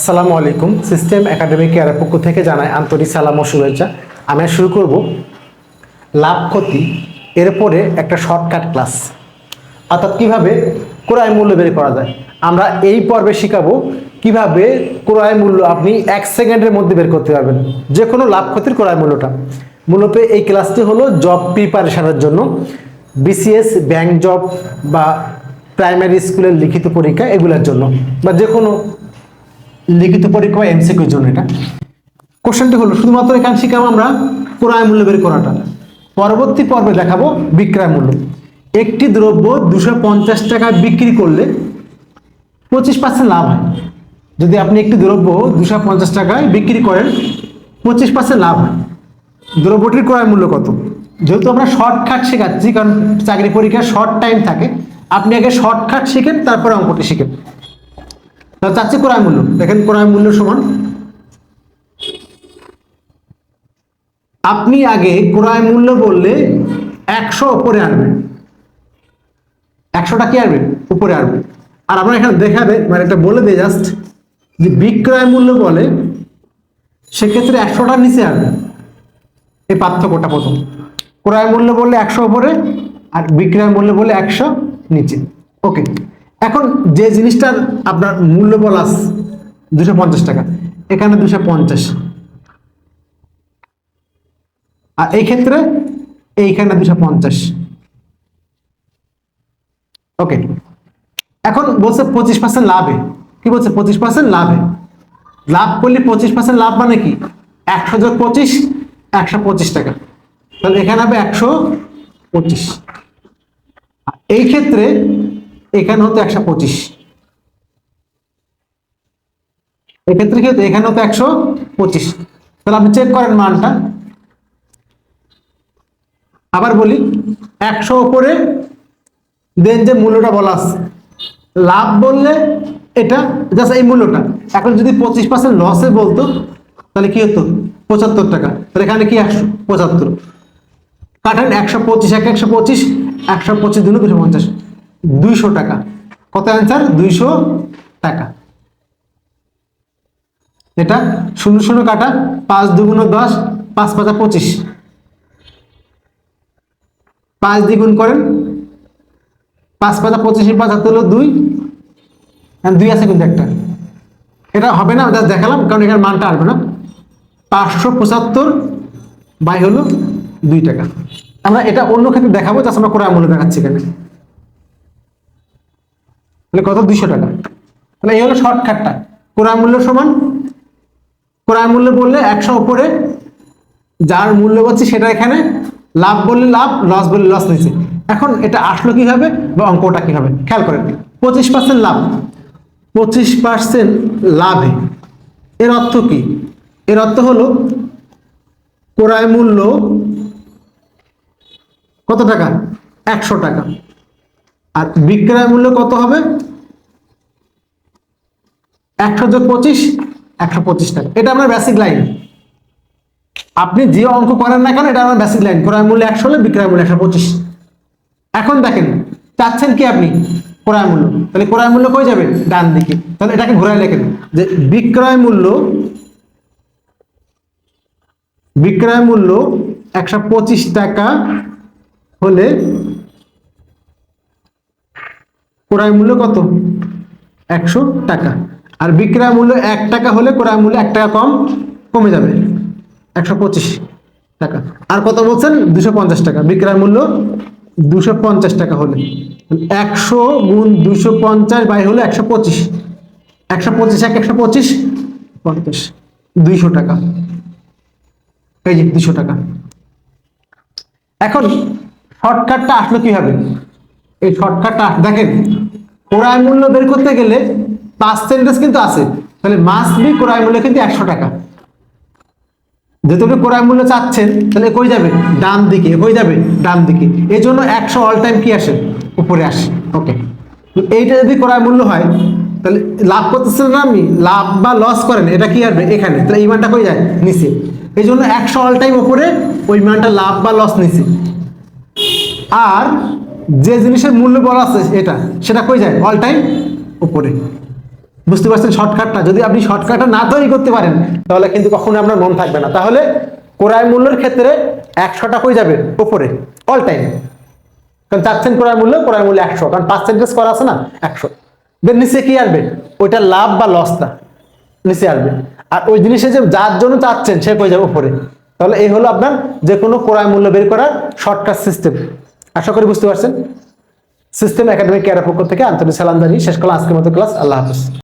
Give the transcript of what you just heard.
আসসালামু আলাইকুম। System academy কেয়ারের পক্ষ থেকে জানাই আন্তরিক সালাম ও শুভেচ্ছা। আমি শুরু করব লাভ ক্ষতি, এরপরে একটা শর্টকাট ক্লাস অর্থাৎ কীভাবে ক্রয় মূল্য বের করা যায়। আমরা এই পর্বে শিখাবো কীভাবে ক্রয় মূল্য আপনি এক সেকেন্ডের মধ্যে বের করতে পারবেন যে কোনো লাভ ক্ষতির ক্রয় মূল্যটা। মূলত এই ক্লাসটি হলো জব প্রিপারেশনের জন্য। বিসিএস ব্যাংক জব বা প্রাইমারি স্কুলের লিখিত পরীক্ষা এগুলোর জন্য। বা যে কোনো লিখিত পরীক্ষা বা এমসিকিউর জন্য এটা। কোশ্চেনটি হলো, শুধুমাত্র এখানে শিখাবো আমরা ক্রয় মূল্য বের করাটা। পরবর্তী পর্বে দেখাবো বিক্রয় মূল্য। একটি দ্রব্য দুশো পঞ্চাশ টাকায় বিক্রি করলে পঁচিশ পার্সেন্ট লাভ হয়। যদি আপনি একটি দ্রব্য দুশো পঞ্চাশ টাকায় বিক্রি করেন, পঁচিশ পার্সেন্ট লাভ হয়। দ্রব্যটির ক্রয় মূল্য কত? যেহেতু আমরা শর্টকাট শেখাচ্ছি, কারণ চাকরি পরীক্ষার শর্ট টাইম থাকে, আপনি আগে শর্টকাট শিখেন, তারপরে অঙ্কটি শিখেন। চাচ্ছি ক্রয় মূল্য? দেখেন ক্রয় মূল্য সমান। আপনি আগে ক্রয় মূল্য বললে একশো উপরে আনবেন। একশোটা কি আসবে উপরে আসবে আর আমরা এখানে দেখাবে মানে এটা বলে দিই জাস্ট যে বিক্রয় মূল্য বলে, সেক্ষেত্রে একশোটার নিচে আসবে এই পার্থক্যটা প্রথম। ক্রয় মূল্য বললে একশো উপরে, আর বিক্রয় মূল্য বলে একশো নিচে। ওকে এখন যে জিনিসটার আপনার মূল্য বলা দুশো পঞ্চাশ টাকা। এখানে দুশো পঞ্চাশ। আর এই ক্ষেত্রে এইখানে দুশো পঞ্চাশ। ওকে। এখন বলছে পঁচিশ পার্সেন্ট লাভে। কি বলছে? পঁচিশ পার্সেন্ট লাভে। লাভ করলে পঁচিশ পার্সেন্ট লাভ মানে কি? একশো যোগ পঁচিশ, একশো পঁচিশ টাকা। তাহলে এখানে হবে একশো পঁচিশ। এই ক্ষেত্রে এখানে হতো একশো পঁচিশ। এক্ষেত্রে কি হতো? এখানে হতো একশো পঁচিশ। তাহলে আপনি চেক করেন মানটা। আবার বলি, একশো উপরে দেন যে মূল্যটা বলা আছে। লাভ বললে এটা জাস্ট এই মূল্যটা। এখন যদি পঁচিশ পার্সেন্ট লসে বলতো, তাহলে কি হতো? পঁচাত্তর টাকা। তাহলে এখানে কি একশো পঁচাত্তর? কাটেন একশো পঁচিশ, এক একশো পঁচিশ একশো পঁচিশ দুশো পঞ্চাশ। দুইশো টাকা। কত অ্যান্সার দুইশো টাকা। এটা শূন্য শূন্য কাটা, পাঁচ দুগুণ দশ, পাঁচ পাঁচা পঁচিশ। পাঁচ দ্বিগুণ করেন, পাঁচ পাঁচা পঁচিশের পাঁচ হাতে হলো দুই। দুই আছে কিন্তু একটা। এটা হবে না জাস্ট দেখালাম, কারণ এখানে মানটা আসবে না। পাঁচশো পঁচাত্তর বাই হলো দুই টাকা। আমরা এটা অন্য ক্ষেত্রে দেখাবো জাস্ট আমরা ক্রয় মূল্য দেখাচ্ছি এখানে। তাহলে কত? দুইশো টাকা। তাহলে এই হলো শর্টকাটটা ক্রয় মূল্য সমান। ক্রয় মূল্য বললে একশো উপরে। যার মূল্য বলছি সেটা এখানে। লাভ বললে লাভ লস বললে লস নিয়েছে এখন এটা আসলো কীভাবে বা অঙ্কটা কি হবে খেয়াল করেন। পঁচিশ পার্সেন্ট লাভ। পঁচিশ পার্সেন্ট লাভে। এর অর্থ কি? এর অর্থ হলো ক্রয় মূল্য কত টাকা? একশো টাকা। আর বিক্রয় মূল্য কত হবে? একশো যোগ পঁচিশ, একশো পঁচিশ টাকা। এটা আপনার বেসিক লাইন আপনি যে অঙ্ক করেন না কেন, এটা আমার বেসিক লাইন ক্রয় মূল্য একশো হলে বিক্রয় মূল্য একশো পঁচিশ। এখন দেখেন, চাচ্ছেন কি আপনি? ক্রয় মূল্য। তাহলে ক্রয় মূল্য কই যাবে? ডান দিকে। তাহলে এটাকে ঘুরাই লেখেন যে বিক্রয় মূল্য বিক্রয় মূল্য একশো পঁচিশ টাকা হলে ক্রয় মূল্য কত? একশো টাকা। আর বিক্রয় মূল্য এক টাকা হলে ক্রয় মূল্য এক টাকা কম, কমে যাবে। একশো পঁচিশ টাকা। আর কত বলছেন? দুশো পঞ্চাশ টাকা। বিক্রয় মূল্য দুশো পঞ্চাশ টাকা হলে। একশো গুণ দুশো পঞ্চাশ বাই হলো একশো পঁচিশ। একশো পঁচিশ এক, একশো পঁচিশ পঞ্চাশ। দুইশো টাকা। এই যে দুশো টাকা। এখন শর্টকাটটা আসলো কীভাবে? এই শর্টকাটটা দেখেন। ক্রয় মূল্য বের করতে গেলে পার্সেন্টেজ কিন্তু আছে। তাহলে মাস্ট বি ক্রয় মূল্য কিন্তু একশো টাকা। যেহেতু আপনি ক্রয় মূল্য চাচ্ছেন, তাহলে কই যাবে, ডান দিকে কই যাবে, ডান দিকে। এই জন্য একশো অল টাইম কি আসে? উপরে আসে। ওকে এইটা যদি ক্রয় মূল্য হয়, তাহলে লাভ করতেছেন না আপনি লাভ বা লস করেন, এটা কি আসবে? এখানে। তাহলে এই মানটা কই যায়? নিচে। এই জন্য একশো অল টাইম উপরে ওই মানটা লাভ বা লস নিচে। আর যে জিনিসের মূল্য বলা আছে এটা, সেটা কই যায়? অল টাইম উপরে। বুঝতে পারছেন শর্টকাটটা যদি আপনি শর্টকাটটা না তৈরি করতে পারেন, তাহলে কিন্তু কখনো আপনার মন থাকবে না। তাহলে ক্রয় মূল্যের ক্ষেত্রে একশোটা টাকাই যাবে? উপরে। অল টাইম কারণ চাচ্ছেন ক্রয় মূল্য ক্রয় মূল্য একশো। কারণ পার্সেন্টেজ করা আছে না, একশো। দেন নিচে কি আসবে? ওইটা লাভ বা লসটা নিচে আসবে। আর ওই জিনিসে যে যার জন্য চাচ্ছেন, সে কই যাবে? উপরে। তাহলে এই হলো আপনার যে কোনো ক্রয় মূল্য বের করার শর্টকাট সিস্টেম আশা করি বুঝতে পারছেন। সিস্টেম একাডেমিক কেয়ারের পক্ষ থেকে আন্তরিক সালামদারি শেষ করলাম আজকের মতো ক্লাস আল্লাহ হাফিজ।